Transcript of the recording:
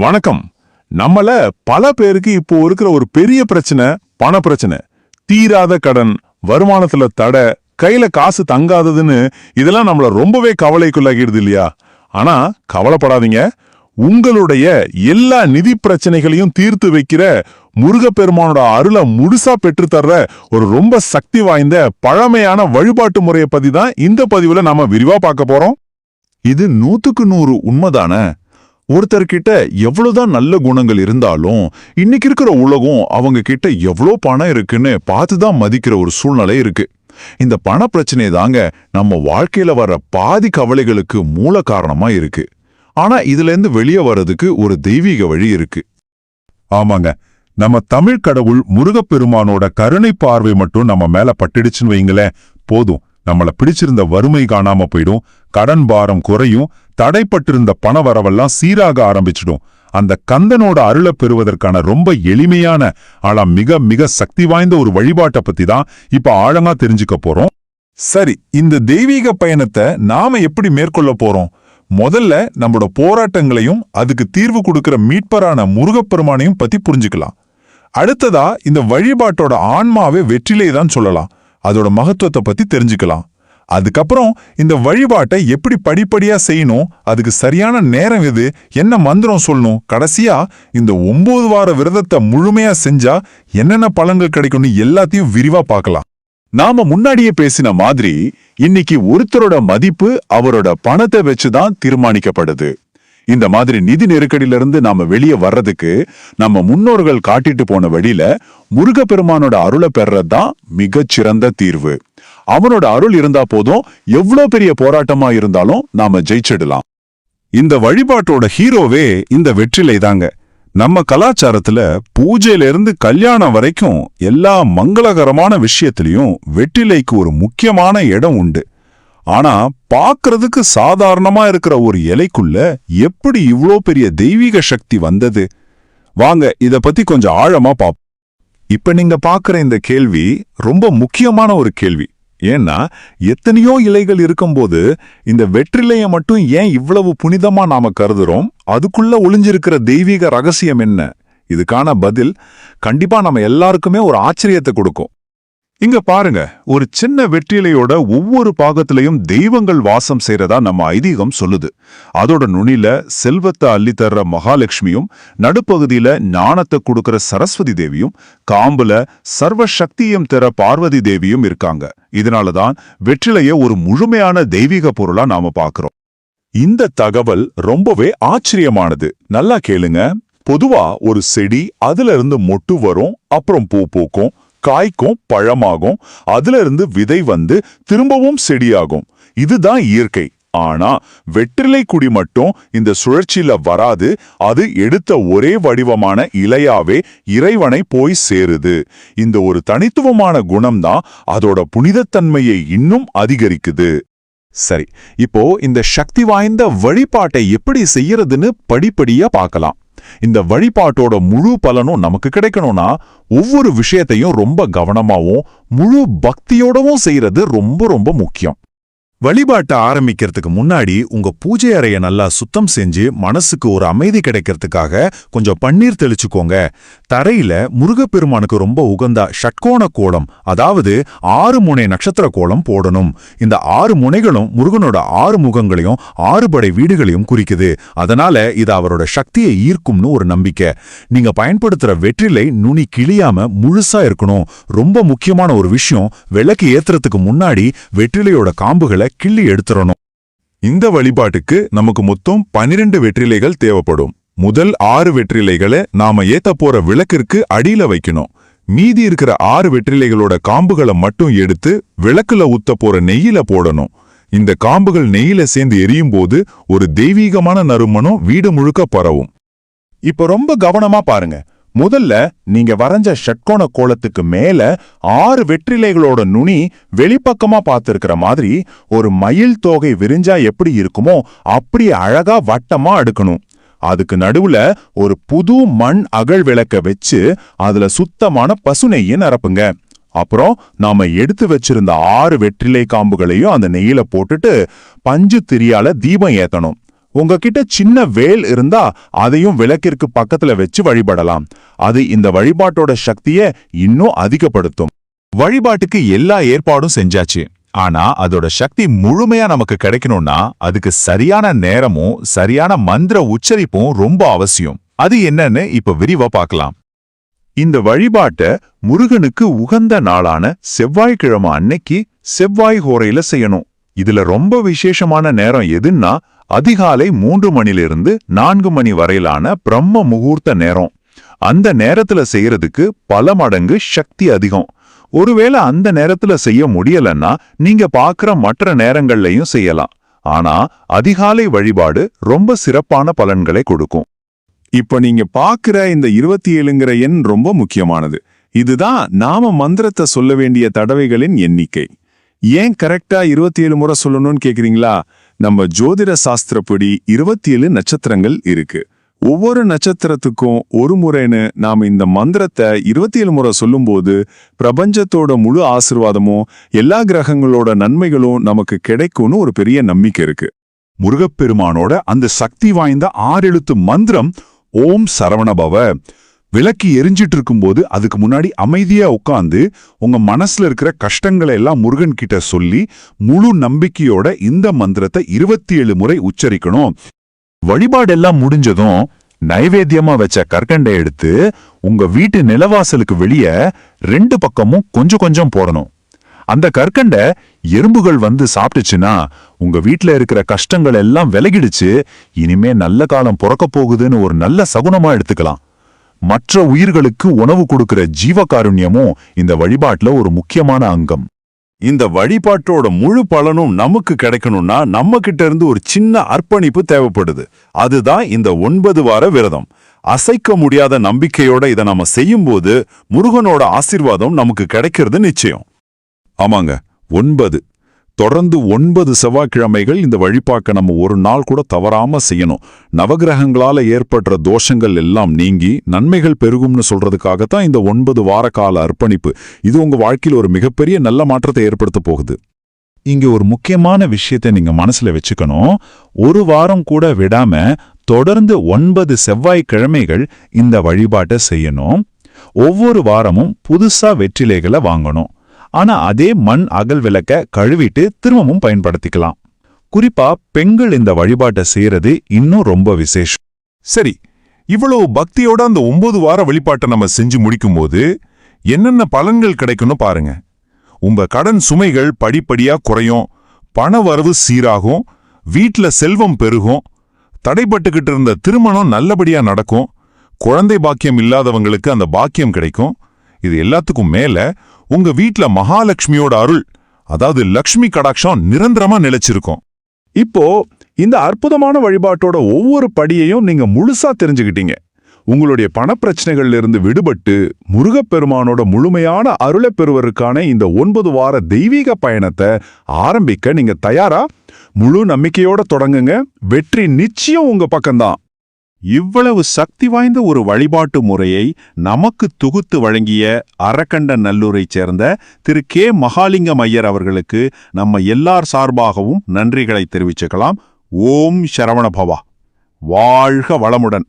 வணக்கம். நம்மள பல பேருக்கு இப்போ இருக்கிற ஒரு பெரிய பிரச்சனை பண பிரச்சனை. தீராத கடன் வருமானத்துல தடை கையில காசு தங்காததுன்னு இதெல்லாம் நம்மள ரொம்பவே கவலைக்குள்ளாகிடுது இல்லையா? ஆனா கவலைப்படாதீங்க. உங்களுடைய எல்லா நிதி பிரச்சனைகளையும் தீர்த்து வைக்கிற முருகப்பெருமானோட அருளை முழுசா பெற்றுத் தர்ற ஒரு ரொம்ப சக்தி வாய்ந்த பழமையான வழிபாட்டு முறையை பத்தி தான் இந்த பதிவுல நாம விரிவா பார்க்க போறோம். இது நூத்துக்கு நூறு உண்மைதானே? ஒருத்தர்கிட்ட எவ்வளவுதான் நல்ல குணங்கள் இருந்தாலும் இன்னைக்கு இருக்கிற உலகம் அவங்க கிட்ட எவ்வளோ பணம் இருக்குன்னு பார்த்து தான் மதிக்கிற ஒரு சூழ்நிலை இருக்கு. இந்த பண பிரச்சனை தாங்க நம்ம வாழ்க்கையில வர பாதி கவலைகளுக்கு மூல காரணமா இருக்கு. ஆனா இதுல இருந்து வெளியே வர்றதுக்கு ஒரு தெய்வீக வழி இருக்கு. ஆமாங்க. நம்ம தமிழ் கடவுள் முருகப்பெருமானோட கருணை பார்வை மட்டும் நம்ம மேல பட்டுடுச்சுன்னு வைங்களேன் போதும். நம்மள பிடிச்சிருந்த வறுமை காணாம போயிடும் கடன் பாரம் குறையும் தடைப்பட்டிருந்த பண வரவெல்லாம் சீராக ஆரம்பிச்சிடும். அந்த கந்தனோட அருளை பெறுவதற்கான ரொம்ப எளிமையான ஆனா மிக மிக சக்தி வாய்ந்த ஒரு வழிபாட்டை பத்தி தான் இப்ப ஆழமா தெரிஞ்சுக்க போறோம். சரி இந்த தெய்வீக பயணத்தை நாம எப்படி மேற்கொள்ள போறோம்? முதல்ல நம்மளோட போராட்டங்களையும் அதுக்கு தீர்வு கொடுக்கிற மீட்பரான முருகப்பெருமானையும் பத்தி புரிஞ்சுக்கலாம். அடுத்ததா இந்த வழிபாட்டோட ஆன்மாவே வெற்றிலே தான் சொல்லலாம். அதோட மகத்துவத்தை பத்தி தெரிஞ்சுக்கலாம். அதுக்கப்புறம் இந்த வழிபாட்டை எப்படி படிப்படியா செய்யணும் அதுக்கு சரியான நேரம் எது என்ன மந்திரம் சொல்லணும் கடைசியா இந்த ஒன்பது வார விரதத்தை முழுமையா செஞ்சா என்னென்ன பலன்கள் கிடைக்கும்னு எல்லாத்தையும் விரிவா பார்க்கலாம். நாம முன்னாடியே பேசின மாதிரி இன்னைக்கு ஒருத்தரோட மதிப்பு அவரோட பணத்தை வச்சுதான் தீர்மானிக்கப்படுது. இந்த மாதிரி நிதி நெருக்கடியில இருந்து நாம வெளியே வர்றதுக்கு நம்ம முன்னோர்கள் காட்டிட்டு போன வழியில முருகப்பெருமானோட அருளை பெறறதுதான் மிகச்சிறந்த தீர்வு. அவனோட அருள் இருந்தா போதும் எவ்வளோ பெரிய போராட்டமா இருந்தாலும் நாம ஜெயிச்சிடலாம். இந்த வழிபாட்டோட ஹீரோவே இந்த வெற்றிலை தாங்க. நம்ம கலாச்சாரத்துல பூஜையிலிருந்து கல்யாணம் வரைக்கும் எல்லா மங்களகரமான விஷயத்திலையும் வெற்றிலைக்கு ஒரு முக்கியமான இடம் உண்டு. ஆனா பாக்குறதுக்கு சாதாரணமா இருக்கிற ஒரு இலைக்குள்ள எப்படி இவ்ளோ பெரிய தெய்வீக சக்தி வந்தது? வாங்க இத பத்தி கொஞ்சம் ஆழமா பாப்போம் இப்ப நீங்க பாக்குற இந்த கேள்வி ரொம்ப முக்கியமான ஒரு கேள்வி. ஏன்னா எத்தனையோ இலைகள் இருக்கும்போது இந்த வெற்றிலையை மட்டும் ஏன் இவ்வளவு புனிதமா நாம கருதுறோம்? அதுக்குள்ள ஒளிஞ்சிருக்கிற தெய்வீக ரகசியம் என்ன? இதுக்கான பதில் கண்டிப்பா நம்ம எல்லாருக்குமே ஒரு ஆச்சரியத்தை கொடுக்கும். இங்க பாருங்க ஒரு சின்ன வெற்றிலையோட ஒவ்வொரு பாகத்திலையும் தெய்வங்கள் வாசம் செய்யறதா நம்ம ஐதீகம் சொல்லுது. அதோட நுனில செல்வத்தை அள்ளித்தர்ற மகாலட்சுமியும் நடுப்பகுதியில ஞானத்தை கொடுக்கற சரஸ்வதி தேவியும் காம்புல சர்வ சக்தியும் தர பார்வதி தேவியும் இருக்காங்க. இதனாலதான் வெற்றிலைய ஒரு முழுமையான தெய்வீக பொருளா நாம பாக்குறோம். இந்த தகவல் ரொம்பவே ஆச்சரியமானது. நல்லா கேளுங்க. பொதுவா ஒரு செடி அதுல இருந்து மொட்டு வரும் அப்புறம் பூ பூக்கும். காய்க்கும் பழமாகும். அதுல இருந்து விதை வந்து திரும்பவும் செடியாகும். இதுதான் இயற்கை. ஆனா வெற்றிலை குடி மட்டும் இந்த சுழற்சியில வராது. அது எடுத்த ஒரே வடிவமான இலையாவே இறைவனை போய் சேருது. இந்த ஒரு தனித்துவமான குணம்தான் அதோட புனிதத்தன்மையை இன்னும் அதிகரிக்குது. சரி இப்போ இந்த சக்தி வாய்ந்த வழிபாட்டை எப்படி செய்யறதுன்னு படிப்படியா பார்க்கலாம். இந்த வழிபாட்டோட முழு பலனும் நமக்கு கிடைக்கணும்னா ஒவ்வொரு விஷயத்தையும் ரொம்ப கவனமாவும் முழு பக்தியோடவும் செய்யறது ரொம்ப ரொம்ப முக்கியம். வழிபாட்டை ஆரம்பிக்கிறதுக்கு முன்னாடி உங்க பூஜை அறைய நல்லா சுத்தம் செஞ்சு மனசுக்கு ஒரு அமைதி கிடைக்கிறதுக்காக கொஞ்சம் பன்னீர் தெளிச்சுக்கோங்க. தரையில முருகப்பெருமானுக்கு ரொம்ப உகந்தா ஷட்கோண கோலம் அதாவது ஆறு முனை நட்சத்திர கோலம் போடணும். இந்த ஆறு முனைகளும் முருகனோட ஆறு முகங்களையும் ஆறு படை வீடுகளையும் குறிக்குது. அதனால இது அவரோட சக்தியை ஈர்க்கும்னு ஒரு நம்பிக்கை. நீங்க பயன்படுத்துற வெற்றிலை நுனி கிளியாம முழுசா இருக்கணும். ரொம்ப முக்கியமான ஒரு விஷயம் விளக்கு ஏத்துறதுக்கு முன்னாடி வெற்றிலையோட காம்புகளை கிள்ளி எடுத்துடணும் இந்த வழிபாட்டுக்கு நமக்கு மொத்தம் பனிரெண்டு வெற்றிலைகள் தேவைப்படும். முதல் ஆறு வெற்றிலைகளை நாம ஏத்த போற விளக்கிற்கு அடியில வைக்கணும். மீதி இருக்கிற ஆறு வெற்றிலைகளோட காம்புகளை மட்டும் எடுத்து விளக்குல ஊத்த போற நெய்யில போடணும். இந்த காம்புகள் நெய்யில சேர்ந்து எரியும் போது ஒரு தெய்வீகமான நறுமணம் வீடு முழுக்க பரவும். இப்ப ரொம்ப கவனமா பாருங்க. முதல்ல நீங்க வரைஞ்ச ஷட்கோண கோலத்துக்கு மேல ஆறு வெற்றிலைகளோட நுனி வெளிப்பக்கமா பார்த்திருக்கிற மாதிரி ஒரு மயில் தோகை விரிஞ்சா எப்படி இருக்குமோ அப்படி அழகா வட்டமா அடுக்கணும். அதுக்கு நடுவுல ஒரு புது மண் அகழ் விளக்க வச்சு அதுல சுத்தமான பசுநெய்யை நிரப்புங்க. அப்புறம் நாம எடுத்து வச்சிருந்த ஆறு வெற்றிலை காம்புகளையும் அந்த நெய்யில போட்டுட்டு பஞ்சு திரியால தீபம் ஏத்தணும். உங்ககிட்ட சின்ன வேல் இருந்தா அதையும் விளக்கிற்கு பக்கத்துல வச்சு வழிபடலாம். அது இந்த வழிபாட்டோட சக்தியை இன்னும் அதிகப்படுத்தும். வழிபாட்டுக்கு எல்லா ஏற்பாடும் செஞ்சாச்சு. ஆனா அதோட சக்தி முழுமையா நமக்கு கிடைக்கணும்னா அதுக்கு சரியான நேரமும் சரியான மந்திர உச்சரிப்பும் ரொம்ப அவசியம். அது என்னன்னு இப்ப விரிவா பார்க்கலாம். இந்த வழிபாட்ட முருகனுக்கு உகந்த நாளான செவ்வாய்க்கிழமை அன்னைக்கு செவ்வாய் ஹோரையில செய்யணும். இதுல ரொம்ப விசேஷமான நேரம் எதுன்னா அதிகாலை மூன்று மணிலிருந்து நான்கு மணி வரையிலான பிரம்ம முகூர்த்த நேரம். அந்த நேரத்துல செய்யறதுக்கு பல மடங்கு சக்தி அதிகம். ஒருவேளை அந்த நேரத்துல செய்ய முடியலன்னா நீங்க பார்க்குற மற்ற நேரங்கள்லயும் செய்யலாம். ஆனா அதிகாலை வழிபாடு ரொம்ப சிறப்பான பலன்களை கொடுக்கும். இப்ப நீங்க பாக்குற இந்த இருபத்தி ஏழுங்கிற எண் ரொம்ப முக்கியமானது. இதுதான் நாம மந்திரத்தை சொல்ல வேண்டிய தடவைகளின் எண்ணிக்கை. ஏன் கரெக்டா இருபத்தி ஏழு முறை சொல்லணும்னு கேக்குறீங்களா? நம்ம ஜோதிட சாஸ்திரப்படி இருபத்தி ஏழு நட்சத்திரங்கள் இருக்கு. ஒவ்வொரு நட்சத்திரத்துக்கும் ஒரு முறைன்னு நாம இந்த மந்திரத்தை இருபத்தி ஏழு முறை சொல்லும்போது பிரபஞ்சத்தோட முழு ஆசிர்வாதமும் எல்லா கிரகங்களோட நன்மைகளும் நமக்கு கிடைக்கும்னு ஒரு பெரிய நம்பிக்கை இருக்கு. முருகப்பெருமானோட அந்த சக்தி வாய்ந்த ஆறெழுத்து மந்திரம் ஓம் சரவணபவ. விளக்கு எரிஞ்சிட்டு இருக்கும்போது அதுக்கு முன்னாடி அமைதியா உட்காந்து உங்க மனசுல இருக்கிற கஷ்டங்களை எல்லாம் முருகன் கிட்ட சொல்லி முழு நம்பிக்கையோட இந்த மந்திரத்தை இருபத்தி ஏழு முறை உச்சரிக்கணும். வழிபாடெல்லாம் முடிஞ்சதும் நைவேத்தியமா வச்ச கற்கண்டை எடுத்து உங்க வீட்டு நிலவாசலுக்கு வெளியே ரெண்டு பக்கமும் கொஞ்சம் கொஞ்சம் போடணும். அந்த கற்கண்டை எறும்புகள் வந்து சாப்பிட்டுச்சுன்னா உங்க வீட்டில் இருக்கிற கஷ்டங்கள் எல்லாம் விலகிடுச்சு. இனிமே நல்ல காலம் பிறக்க போகுதுன்னு ஒரு நல்ல சகுனமா எடுத்துக்கலாம். மற்ற உயிர்களுக்கு உணவு கொடுக்கிற ஜீவகாருண்யமும் இந்த வழிபாட்டுல ஒரு முக்கியமான அங்கம். இந்த வழிபாட்டோட முழு பலனும் நமக்கு கிடைக்கணும்னா நம்ம கிட்ட இருந்து ஒரு சின்ன அர்ப்பணிப்பு தேவைப்படுது. அதுதான் இந்த ஒன்பது வார விரதம். அசைக்க முடியாத நம்பிக்கையோட இதை நாம செய்யும்போது முருகனோட ஆசீர்வாதம் நமக்கு கிடைக்கிறது நிச்சயம். ஆமாங்க ஒன்பது. தொடர்ந்து ஒன்பது செவ்வாய்க்கிழமைகள் இந்த வழிபாக்க நம்ம ஒரு நாள் கூட தவறாம செய்யணும். நவகிரகங்களால ஏற்படுற தோஷங்கள் எல்லாம் நீங்கி நன்மைகள் பெருகும்னு சொல்றதுக்காகத்தான் இந்த ஒன்பது வார கால அர்ப்பணிப்பு. இது உங்க வாழ்க்கையில் ஒரு மிகப்பெரிய நல்ல மாற்றத்தை ஏற்படுத்த போகுது. இங்க ஒரு முக்கியமான விஷயத்தை நீங்க மனசுல வச்சுக்கணும். ஒரு வாரம் கூட விடாம தொடர்ந்து ஒன்பது செவ்வாய்க்கிழமைகள் இந்த வழிபாட்டை செய்யணும். ஒவ்வொரு வாரமும் புதுசா வெற்றிலைகளை வாங்கணும். ஆனா அதே மண் அகல் விளக்க கழுவிட்டு திரும்பவும் பயன்படுத்திக்கலாம். குறிப்பா பெண்கள் இந்த வழிபாட்டை செய்யறது இன்னும் ரொம்ப விசேஷம். சரி இவ்வளவு பக்தியோட அந்த ஒன்பது வார வழிபாட்டை நம்ம செஞ்சு முடிக்கும்போது என்னென்ன பலன்கள் கிடைக்கும்னு பாருங்க. உங்க கடன் சுமைகள் படிப்படியா குறையும் பண வரவு சீராகும் வீட்ல செல்வம் பெருகும் தடைப்பட்டுக்கிட்டு இருந்த திருமணம் நல்லபடியா நடக்கும் குழந்தை பாக்கியம் இல்லாதவங்களுக்கு அந்த பாக்கியம் கிடைக்கும் இது எல்லாத்துக்கும் மேல உங்க வீட்ல மகாலட்சுமியோட அருள் அதாவது லக்ஷ்மி கடாட்சம் நிரந்தரமா நிலைச்சிருக்கும். இப்போ இந்த அற்புதமான வழிபாட்டோட ஒவ்வொரு படியையும் நீங்க முழுசா தெரிஞ்சுக்கிட்டீங்க. உங்களுடைய பணப்பிரச்சனைகள்ல இருந்து விடுபட்டு முருகப்பெருமானோட முழுமையான அருளை பெறுவதற்கான இந்த ஒன்பது வார தெய்வீக பயணத்தை ஆரம்பிக்க நீங்க தயாரா? முழு நம்பிக்கையோட தொடங்குங்க. வெற்றி நிச்சயம் உங்க பக்கம்தான். இவ்வளவு சக்தி வாய்ந்த ஒரு வழிபாட்டு முறையை நமக்கு தொகுத்து வழங்கிய அரக்கண்ட நல்லூரைச் சேர்ந்த திரு கே. மகாலிங்கம் ஐயர் அவர்களுக்கு நம்ம எல்லார் சார்பாகவும் நன்றிகளை தெரிவிச்சுக்கலாம். ஓம் சரவணபவா. வாழ்க வளமுடன்.